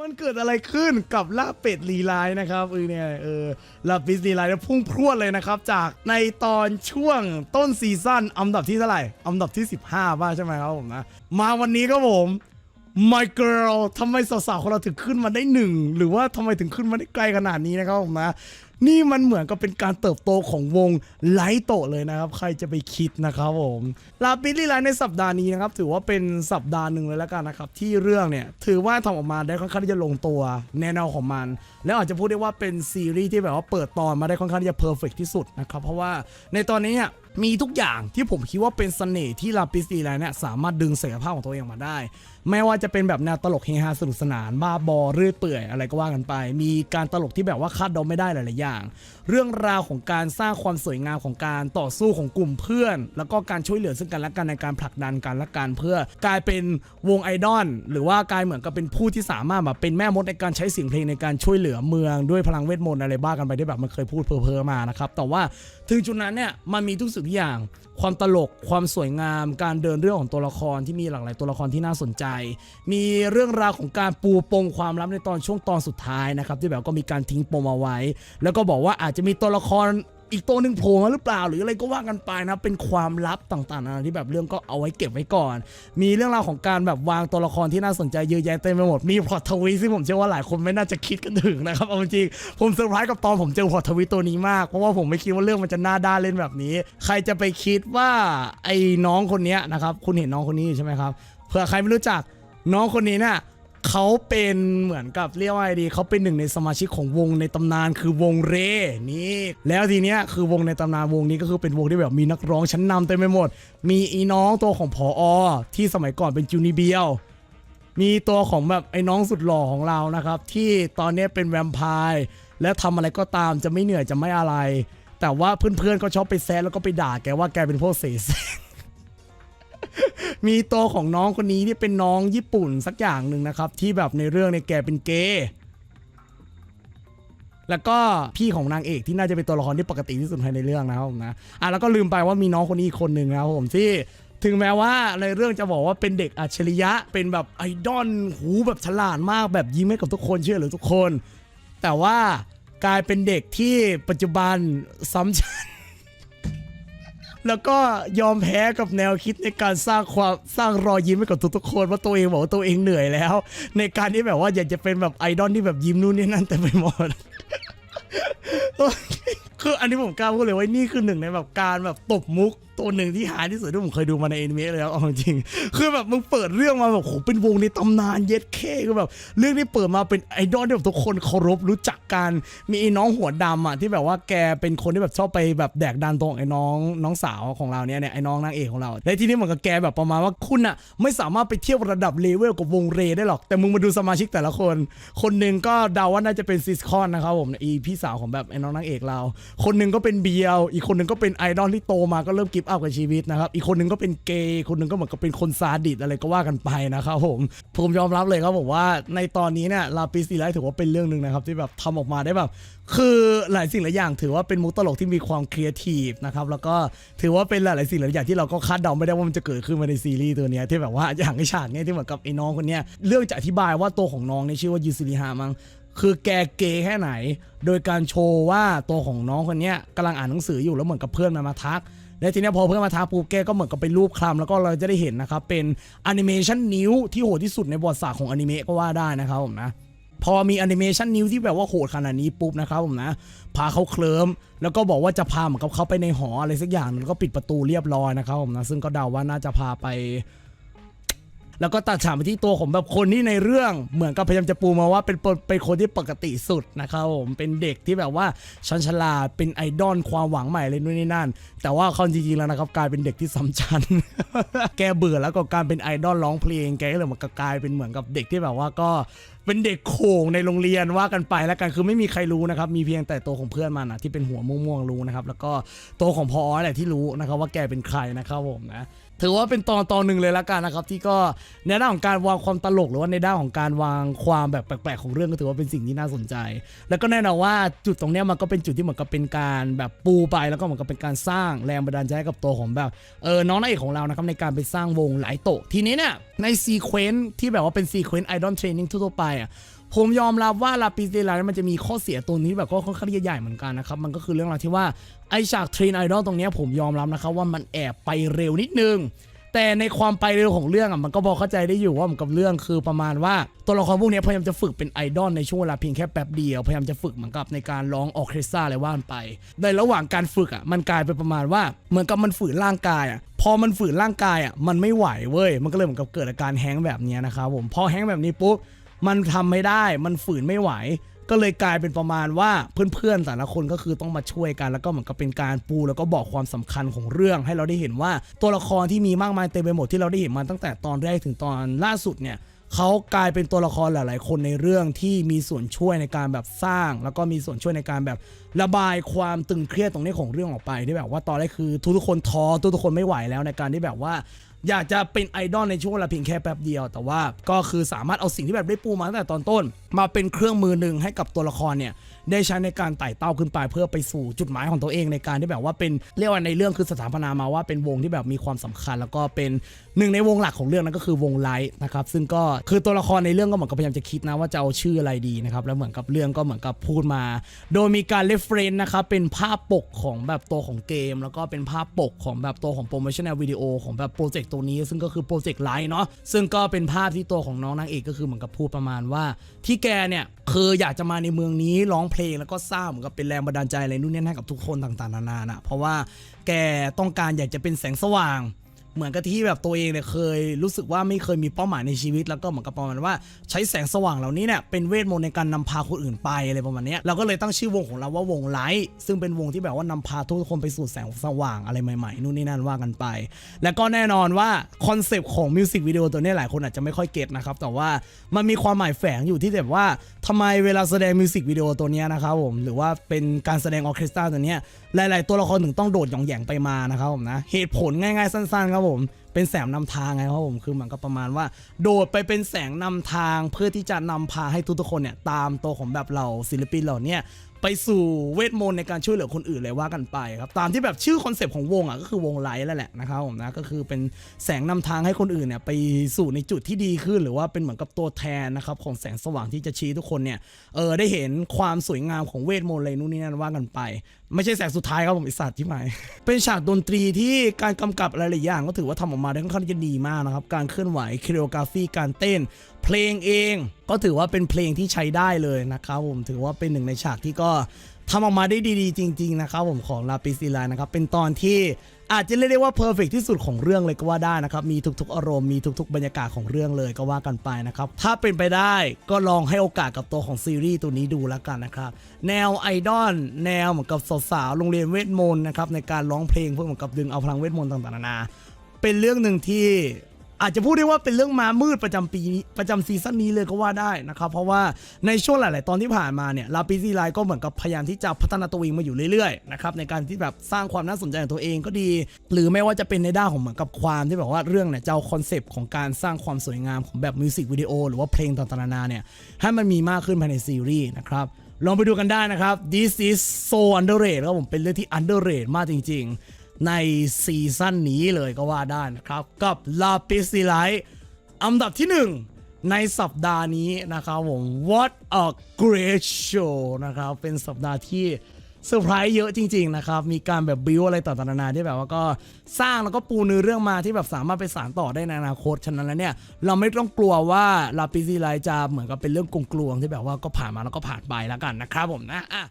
มันเกิดอะไรขึ้นกับลาเป็ดลีไลน์นะครับเออเนี่ยเออลาปิสลีไลน์เนี่ยพุ่งพรวดเลยนะครับ จากในตอนช่วงต้นซีซั่นอันดับที่เท่าไหร่อันดับที่ 15บ้างใช่ไหมครับผมนะมาวันนี้ก็ผม My girl ทำไมสาวๆของเราถึงขึ้นมาได้หนึ่งหรือว่าทำไมถึงขึ้นมาได้ไกลขนาดนี้นะครับผมนะ นี่มันเหมือนกับเป็นการเติบโตของวงไลท์โตะเลยนะครับ ใครจะไปคิดนะครับผมลาปิสลีไลในสัปดาห์นี้นะครับ ถือว่าเป็นสัปดาห์หนึ่งเลยแล้วกันนะครับ ที่เรื่องเนี่ย ถือว่าทำออกมาได้ค่อนข้างที่จะลงตัวแนวของมัน แล้วอาจจะพูดได้ว่าเป็นซีรีส์ที่แบบว่าเปิดตอนมาได้ค่อนข้างที่จะเพอร์เฟกที่สุดนะครับเพราะว่าในตอนนี้เนี่ยมีทุกอย่างที่ผมคิดว่าเป็นเสน่ห์ที่ลาปิสลีไลนเนี่ยสามารถดึงศักยภาพของตัวเองมาได้ ไม่ว่าจะเป็นแบบแนวตลกเฮฮาสนุกสนานบ้าบอเรื่อยเปื่อยอะไรก็ว่ากันไป มีการตลกที่แบบว่าคาดเดาไม่ได้หลายๆอย่างเรื่องราวของการสร้างความสวยงามของการต่อสู้ของกลุ่มเพื่อน แล้วก็การช่วยเหลือซึ่งกันและกันในการผลักดันกันและกันเพื่อกลายเป็นวงไอดอลหรือว่ากลายเหมือนกับเป็นผู้ที่สามารถแบบเป็นแม่มดในการใช้เสียงเพลงในการช่วยเหลือเมืองด้วยพลังเวทมนต์อะไรบ้ากันไปที่แบบมันเคยพูดเพ้อๆมานะครับแต่ว่าถึงจุดนั้นเนี่ยมันมีทุกสิ่งทุกอย่าง ความตลกความสวยงาม การเดินเรื่องของตัวละครที่มีหลากหลายตัวละครที่น่าสนใจ มีเรื่องราวของการปูปมความลับในตอนช่วงตอนสุดท้ายนะครับที่แบบก็มีการทิ้งปมเอาไว้ แล้วก็บอกว่าอาจจะมีตัวละครอีกตัวหนึ่งโผล่มาหรือเปล่า หรืออะไรก็ว่ากันไปนะเป็นความลับต่างๆนะที่แบบเรื่องก็เอาไว้เก็บไว้ก่อน มีเรื่องราวของการแบบวางตัวละครที่น่าสนใจเยอะแยะเต็มไปหมดมีพล็อตทวีตซึ่งผมเชื่อว่าหลายคนไม่น่าจะคิดกันถึงนะครับเอาจริงผมเซอร์ไพรส์กับตอนผมเจอพล็อตทวีตตัวนี้มากเพราะว่าผมไม่คิดว่าเรื่องมันจะน่าด้านเล่นแบบนี้ ใครจะไปคิดว่าไอ้น้องคนนี้นะครับคุณเห็นน้องคนนี้อยู่ใช่ไหมครับเผื่อใครไม่รู้จักน้องคนนี้น่ะ เขาเป็นเหมือนกับเรียกว่าไงดีเขาเป็นหนึ่งในสมาชิกของวงในตำนานคือวงเรนี่แล้วทีเนี้ยคือวงในตำนานวงนี้ก็คือเป็นวงที่แบบมีนักร้องชั้นนำเต็มไปหมด มีอีน้องตัวของผออที่สมัยก่อนเป็นจูนิเบียวมีตัวของแบบไอ้น้องสุดหล่อของเรานะครับ ที่ตอนนี้เป็นแวมไพร์และทำอะไรก็ตามจะไม่เหนื่อยจะไม่อะไร แต่ว่าเพื่อนๆก็ชอบไปแซะแล้วก็ไปด่าแกว่าแกเป็นพวกเสแสร้ง มีตัวของน้องคนนี้ที่เป็นน้องญี่ปุ่นสักอย่างหนึ่งนะครับ ที่แบบในเรื่องเนี่ยแกเป็นเกย์แล้วก็พี่ของนางเอกที่น่าจะเป็นตัวละครที่ปกติที่สุดภายในเรื่องนะครับผมนะอะแล้วก็ลืมไปว่ามีน้องคนนี้อีกคนหนึ่งนะครับผมที่ถึงแม้ว่าในเรื่องจะบอกว่าเป็นเด็กอัจฉริยะ เป็นแบบไอดอลหูแบบฉลาดมากแบบยิ้มให้กับทุกคนเชื่อหรือทุกคน แต่ว่ากลายเป็นเด็กที่ปัจจุบันซ้ำชั้น แล้วก็ยอมแพ้กับแนวคิดในการสร้างความสร้างรอยยิ้มให้กับทุกๆคนว่าตัวเองบอกว่าตัวเองเหนื่อยแล้ว ในการที่แบบว่าอยากจะเป็นแบบไอดอลที่แบบยิ้มนู่นนี่นั่นแต่ไปหมดคืออันนี้ผมกล้าพูดเลยว่านี่คือหนึ่งในแบบการแบบตบมุกตัวหนึ่งที่หาที่สุดที่ผมเคยดูมาในแอนิเมะเลยครับเอาจริงๆคือแบบมึงเปิดเรื่องมาแบบโหเป็นวงในตำนานเย็ดเคคือแบบ เรื่องที่เปิดมาเป็นไอดอลที่แบบทุกคนเคารพรู้จักกันมีไอ้น้องหัวดำอะที่แบบว่าแกเป็นคนที่แบบชอบไปแบบแดกดันตรงไอ้น้องน้องสาวของเราเนี่ยเนี่ยไอ้น้องนางเอกของเราในที่นี้เหมือนกับแกแบบประมาณว่าคุณอะไม่สามารถไปเทียบระดับเลเวลกับวงเรได้หรอก แต่มึงมาดูสมาชิกแต่ละคน คนหนึ่งก็เดาว่าน่าจะเป็นซิสคอนนะครับผมอีพี่สาวของแบบไอ้น้องนางเอกเรา คนหนึ่งก็เป็นเบียว อีกคนหนึ่งก็เป็นไอดอลที่โตมาก็เริ่มกิฟอัพกับชีวิตนะครับ อีกคนหนึ่งก็เป็นเกย์คนหนึ่งก็เหมือนกับเป็นคนซาดิสอะไรก็ว่ากันไปนะครับผม ผมยอมรับเลยครับผมว่าในตอนนี้เนี่ยลาปิสซีไลท์ถือว่าเป็นเรื่องหนึ่งนะครับที่แบบทำออกมาได้แบบ คือหลายสิ่งหลายอย่าง ถือว่าเป็นมุกตลกที่มีความครีเอทีฟนะครับแล้วก็ถือว่าเป็นหลายสิ่งหลายอย่างที่เราก็คาดเดาไม่ได้ว่ามันจะเกิดขึ้นมาในซีรีส์ตัวนี้ที่แบบว่าอย่างไอฉากเนี้ยที่เหมือนกับไอ้น้องคนเนี้ยเรื่องจะอธิบายว่าตัวของน้องเนี่ยชื่อว่ายูซิริฮามั้งคือแกเกย์แค่ไหน โดยการโชว์ว่าตัวของน้องคนเนี้ยกำลังอ่านหนังสืออยู่แล้วเหมือนกับเพื่อนมันมาทัก และทีนี้พอเพื่อนมาทาปุ๊บแกก็เหมือนกับเป็นรูปคลำแล้วก็เราจะได้เห็นนะครับเป็นแอนิเมชันนิ้วที่โหดที่สุดในประวัติศาสตร์ของอนิเมะก็ว่าได้นะครับผมนะพอมีแอนิเมชันนิ้วที่แบบว่าโหดขนาดนี้ปุ๊บนะครับผมนะพาเขาเคลิ้มแล้วก็บอกว่าจะพาเหมือนกับเขาไปในหออะไรสักอย่างนึงแล้วก็ปิดประตูเรียบร้อยนะครับผมนะซึ่งก็เดาว่าน่าจะพาไป แล้วก็ตัดฉากไปที่ตัวของแบบคนที่ในเรื่องเหมือนกับพยายามจะปูมาว่าเป็นเป็นคนที่ปกติสุดนะครับผมเป็นเด็กที่แบบว่าชันฉลาดเป็นไอดอลความหวังใหม่เลยนู่นนี่นั่น แต่ว่าเขาจริงๆแล้วนะครับกลายเป็นเด็กที่ซ้ำชั้นแกเบื่อแล้วกับการเป็นไอดอลร้องเพลงแกก็เลยมือนกับกลายเป็นเหมือนกับเด็กที่แบบว่าก็เป็นเด็กโขงในโรงเรียนว่ากันไปแล้วกันคือไม่มีใครรู้นะครับมีเพียงแต่ตัวของเพื่อนมันนะที่เป็นหัวม่วงๆรู้นะครับแล้วก็ตัวของพอแหละที่รู้นะครับว่าแกเป็นใครนะครับผมนะ ถือว่าเป็นตอนตอนหนึ่งเลยละกันนะครับ ที่ก็ในด้านของการวางความตลกหรือว่าในด้านของการวางความแบบแปลกๆของเรื่องก็ถือว่าเป็นสิ่งที่น่าสนใจ แล้วก็แน่นอนว่าจุดตรงเนี้ยมันก็เป็นจุดที่เหมือนกับเป็นการแบบปูไปแล้วก็เหมือนกับเป็นการสร้างแรงบันดาลใจให้กับตัวของแบบเออน้องนางเอกของเรานะครับในการไปสร้างวงหลายโตะทีนี้เนี่ยในซีเควนซ์ที่แบบว่าเป็นซีเควนซ์ไอดอลเทรนนิ่งทั่วๆไปอะ ผมยอมรับว่าลาปิสเดลามันจะมีข้อเสียตัวนี้แบบก็ค่อนข้างใหญ่เหมือนกันนะครับ มันก็คือเรื่องราวที่ว่าไอฉากเทรนไอดอลตรงนี้ผมยอมรับนะครับว่ามันแอบไปเร็วนิดนึง แต่ในความไปเร็วของเรื่องอะมันก็พอเข้าใจได้อยู่ว่ามือนกับเรื่องคือประมาณว่าตัวละครพวกนี้พยายามจะฝึกเป็นไอดอลในช่วงเวลาเพียงแค่แป๊บเดียวพยายามจะฝึกเหมือนกับในการร้องออเคสตราอะไรว่านไป ในระหว่างการฝึกอะมันกลายเป็นประมาณว่าเหมือนกับมันฝืนร่างกายอะพอมันฝืนร่างกายอะมันไม่ไหวเว้ยมันก็เลยเหมือนกับเกิดอาการแฮงแบบนี้นะครับผมพอแฮงแบบนี้ปุ๊บ มันทำไม่ได้มันฝืนไม่ไหว ก็เลยกลายเป็นประมาณว่าเพื่อนๆแต่ละคนก็คือต้องมาช่วยกัน แล้วก็เหมือนกับเป็นการปูแล้วก็บอกความสำคัญของเรื่อง ให้เราได้เห็นว่าตัวละครที่มีมากมายเต็มไปหมดที่เราได้เห็นมาตั้งแต่ตอนแรกถึงตอนล่าสุดเนี่ย เขากลายเป็นตัวละครหลาย ๆ คนในเรื่องที่มีส่วนช่วยในการแบบสร้าง แล้วก็มีส่วนช่วยในการแบบระบายความตึงเครียดตรงนี้ของเรื่องออกไปที่แบบว่าตอนแรกคือทุกๆคนท้อทุกๆคนไม่ไหวแล้วในการที่แบบว่าอยากจะเป็นไอดอลในช่วงเวลาเพียงแค่แป๊บเดียว แต่ว่าก็คือสามารถเอาสิ่งที่แบบได้ปูมาตั้งแต่ตอนต้น มาเป็นเครื่องมือหนึ่งให้กับตัวละครเนี่ย ได้ใช้ในการไต่เต้าขึ้นไปเพื่อไปสู่จุดหมายของตัวเองในการที่แบบว่าเป็นเรียกว่าในเรื่องคือสถาปนามาว่าเป็นวงที่แบบมีความสำคัญ แล้วก็เป็นหนึ่งในวงหลักของเรื่องนั้นก็คือวงไลท์นะครับซึ่งก็คือตัวละครในเรื่องก็เหมือนกับพยายามจะคิดนะว่าจะเอาชื่ออะไรดีนะครับแล้วเหมือนกับเรื่องก็เหมือนกับพูดมา โดยมีการเรฟเฟรนนะครับเป็นภาพปกของแบบตัวของเกม แล้วก็เป็นภาพปกของแบบตัวของโปรโมชั่นแนลวิดีโอของแบบโปรเจกต์ตัวนี้ ซึ่งก็คือโปรเจกต์ไลท์เนาะซึ่งก็เป็นภาพที่ตัวของน้องนางเอกก็คือเหมือนกับพูดประมาณว่า ที่แกเนี่ยคืออยากจะมาในเมืองนี้ร้องเพลงแล้วก็สร้างเหมือนกับเป็นแรงบันดาลใจอะไรนู่นนี่นั่นกับทุกคนต่างๆนานานะเพราะว่าแกต้องการอยากจะเป็นแสงสว่าง เหมือนกับที่แบบตัวเองเนี่ยเคยรู้สึกว่าไม่เคยมีเป้าหมายในชีวิตแล้วก็เหมือนกับประมาณว่าใช้แสงสว่างเหล่านี้เนี่ยเป็นเวทมนต์ในการนำพาคนอื่นไปอะไรประมาณนี้เราก็เลยตั้งชื่อวงของเราว่าวงไลท์ซึ่งเป็นวงที่แบบว่านำพาทุกคนไปสู่แสงสว่างอะไรใหม่ๆนู่นนี่นั่นว่ากันไป แล้วก็แน่นอนว่าคอนเซปต์ของมิวสิกวิดีโอตัวเนี้ยหลายคนอาจจะไม่ค่อยเก็ตนะครับแต่ว่ามันมีความหมายแฝงอยู่ที่แบบว่าทำไมเวลาแสดงมิวสิกวิดีโอตัวเนี้ยนะครับผมหรือว่าเป็นการแสดงออเคสตราตัวเนี้ยหลาย ๆ ตัวละครถึงต้องโดดหยองแหยงไปมานะครับผมนะเหตุผลง่ายๆสั้นๆครับผมเป็นแสงนำทางไงครับผมคือเหมือนกับประมาณว่า โดดไปเป็นแสงนำทางเพื่อที่จะนำพาให้ทุกๆคนเนี่ยตามตัวของแบบเราศิลปินเหล่าเนี้ย ไปสู่เวทมนต์ในการช่วยเหลือคนอื่นเลยว่ากันไปครับตามที่แบบชื่อคอนเซปต์ของวงอะก็คือวงไลท์แล้วแหละนะครับผมนะก็คือเป็นแสงนำทางให้คนอื่นเนี่ยไปสู่ในจุดที่ดีขึ้น หรือว่าเป็นเหมือนกับตัวแทนนะครับของแสงสว่างที่จะชี้ทุกคนเนี่ยเออได้เห็นความสวยงามของเวทมนต์อะไรนู่นนี่นั่นว่ากันไป ไม่ใช่แสงสุดท้ายครับผมไอสัตว์ที่หมายเป็นฉากดนตรีที่การกำกับอะไรหลายอย่างก็ถือว่าทำออกมาได้ค่อนข้างจะดีมากนะครับการเคลื่อนไหวค o รกราฟีการเต้น เพลงเองก็ถือว่าเป็นเพลงที่ใช้ได้เลยนะครับผมถือว่าเป็นหนึ่งในฉากที่ก็ทำออกมาได้ดีๆ จริง ๆ นะครับผมของลาปิซิลานะครับเป็นตอนที่อาจจะเรียกได้ว่าเพอร์เฟกที่สุดของเรื่องเลยก็ว่าได้นะครับมีทุกๆ อารมณ์มีทุกๆ บรรยากาศของเรื่องเลยก็ว่ากันไปนะครับถ้าเป็นไปได้ก็ลองให้โอกาสกับตัวของซีรีส์ตัวนี้ดูแล้วกันนะครับแนวไอดอลแนวเหมือนกับสาวๆโรงเรียนเวทมนต์นะครับในการร้องเพลงเพื่อเหมือนกับดึงเอาพลังเวทมนต์ต่างๆนานาเป็นเรื่องหนึ่งที่ อาจจะพูดได้ว่าเป็นเรื่องมามืดประจำปีนี้ประจำซีซั่นนี้เลยก็ว่าได้นะครับ เพราะว่าในช่วงหลาย ๆ ตอนที่ผ่านมาเนี่ยลาปิซีไลก็เหมือนกับพยายามที่จะพัฒนาตัวเองมาอยู่เรื่อย ๆ นะครับในการที่แบบสร้างความน่าสนใจของตัวเองก็ดี หรือไม่ว่าจะเป็นในด้านของเหมือนกับความที่แบบว่าเรื่องเนี่ยจะเอาคอนเซปต์ของการสร้างความสวยงามของแบบมิวสิกวิดีโอหรือว่าเพลงต่างๆนานาเนี่ยให้มันมีมากขึ้นภายในซีรีส์นะครับลองไปดูกันได้นะครับ This is so underrated ครับผมเป็นเรื่องที่ underrated มากจริง ๆ ในซีซั่นนี้เลยก็ว่าได้นะครับ กับ La p i s i l i อันดับที่ 1 ในสัปดาห์นี้นะครับผม What a great show นะครับ เป็นสัปดาห์ที่เซอร์ไพรส์เยอะจริง ๆ นะครับ มีการแบบบิวอะไรต่างๆนานาที่แบบว่าก็สร้างแล้วก็ปูเนื้อเรื่องมาที่แบบสามารถไปสานต่อได้ในอนาคต ฉะนั้นแล้วเนี่ย เราไม่ต้องกลัวว่าลาปิซิไลจะเหมือนกับเป็นเรื่องกลวงๆที่แบบว่าก็ผ่านมาแล้วก็ผ่านไปแล้วกันนะครับผมนะอะ